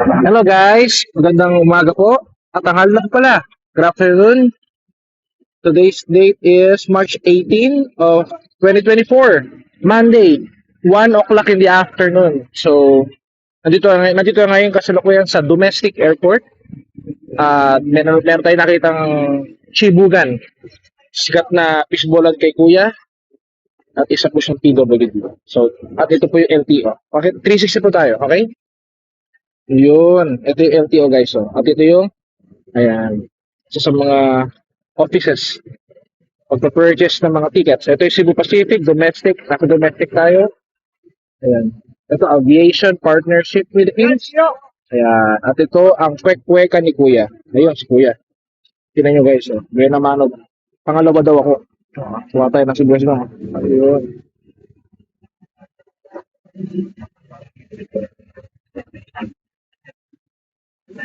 Hello guys, magandang umaga po. At tanghal na pala. Good afternoon. Today's date is March 18 of 2024. Monday, 1 o'clock in the afternoon. So, nandito, nandito ngayon kasalukuyan sa domestic airport. At meron, meron tayo nakitang chibugan. Sikat na fishballan kay kuya. At isa po siyang PWD. So, at ito po yung LTO. Okay, 360 po tayo, okay? Yun. Ito yung LTO guys. Oh. At ito yung, ayan, isa sa mga offices. Pagpa-purchase ng mga tickets. Ito yung Cebu Pacific, domestic. Naka domestic tayo. Ayan. Ito, Aviation Partnership Philippines. Ayan. At ito, ang kwek-kweka ni Kuya. Ayun, si Kuya. Tingnan nyo guys. Oh. Gaya naman, oh. pangalawa daw ako. Kuha tayo ng Cebu lang. Ayun.